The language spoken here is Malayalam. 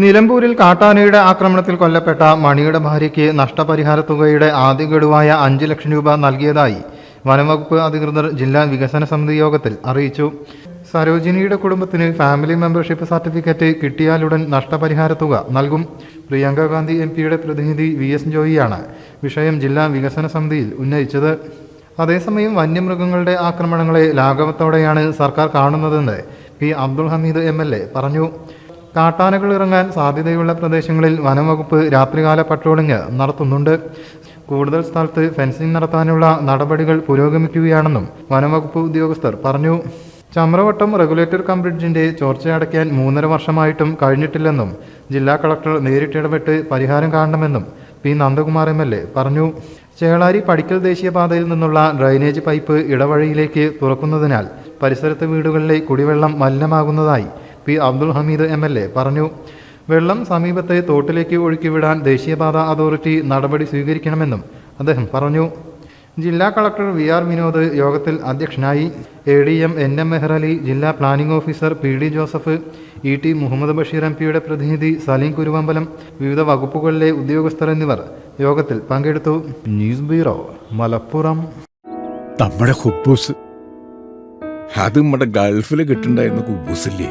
നിലമ്പൂരിൽ കാട്ടാനയുടെ ആക്രമണത്തിൽ കൊല്ലപ്പെട്ട മണിയുടെ ഭാര്യയ്ക്ക് നഷ്ടപരിഹാര തുകയുടെ ആദ്യ ഗഡുവായ അഞ്ച് ലക്ഷം രൂപ നൽകിയതായി വനംവകുപ്പ് അധികൃതർ ജില്ലാ വികസന സമിതി യോഗത്തിൽ അറിയിച്ചു. സരോജിനിയുടെ കുടുംബത്തിന് ഫാമിലി മെമ്പർഷിപ്പ് സർട്ടിഫിക്കറ്റ് കിട്ടിയാലുടൻ നഷ്ടപരിഹാര തുക നൽകും. പ്രിയങ്ക ഗാന്ധി എം പിയുടെ പ്രതിനിധി വി എസ് ജോയിയാണ് വിഷയം ജില്ലാ വികസന സമിതിയിൽ ഉന്നയിച്ചത്. അതേസമയം വന്യമൃഗങ്ങളുടെ ആക്രമണങ്ങളെ ലാഘവത്തോടെയാണ് സർക്കാർ കാണുന്നതെന്ന് പി അബ്ദുൾ ഹമീദ് എം പറഞ്ഞു. കാട്ടാനകൾ ഇറങ്ങാൻ സാധ്യതയുള്ള പ്രദേശങ്ങളിൽ വനംവകുപ്പ് രാത്രികാല പട്രോളിംഗ് നടത്തുന്നുണ്ട്. കൂടുതൽ സ്ഥലത്ത് ഫെൻസിംഗ് നടത്താനുള്ള നടപടികൾ പുരോഗമിക്കുകയാണെന്നും വനംവകുപ്പ് ഉദ്യോഗസ്ഥർ പറഞ്ഞു. ചമ്രവട്ടം റെഗുലേറ്റർ കം ബ്രിഡ്ജിന്റെ ചോർച്ചയടയ്ക്കാൻ മൂന്നര വർഷമായിട്ടും കഴിഞ്ഞിട്ടില്ലെന്നും ജില്ലാ കളക്ടർ നേരിട്ടിടപെട്ട് പരിഹാരം കാണണമെന്നും P Nandakumar M L A പറഞ്ഞു. ചേളാരി പടിക്കൽ ദേശീയപാതയിൽ നിന്നുള്ള ഡ്രൈനേജ് പൈപ്പ് ഇടവഴിയിലേക്ക് തുറക്കുന്നതിനാൽ പരിസരത്തെ വീടുകളിലെ കുടിവെള്ളം മലിനമാകുന്നതായി P Abdul Hameed M L A പറഞ്ഞു. വെള്ളം സമീപത്തെ തോട്ടിലേക്ക് ഒഴുക്കിവിടാൻ ദേശീയപാത അതോറിറ്റി നടപടി സ്വീകരിക്കണമെന്നും അദ്ദേഹം പറഞ്ഞു. ജില്ലാ കളക്ടർ വി ആർ വിനോദ് യോഗത്തിൽ അധ്യക്ഷനായി A D M N M Mehrali ജില്ലാ planning officer P D Joseph E T Muhammad Basheer M പിയുടെ പ്രതിനിധി സലീം കുരുവമ്പലം വിവിധ വകുപ്പുകളിലെ ഉദ്യോഗസ്ഥർ എന്നിവർ യോഗത്തിൽ പങ്കെടുത്തു. News bureau Malappuram. നമ്മുടെ ഹുബൂസ് അത് നമ്മുടെ ഗൾഫിൽ കിട്ടുണ്ടായിരുന്ന കുബൂസില്ലേ?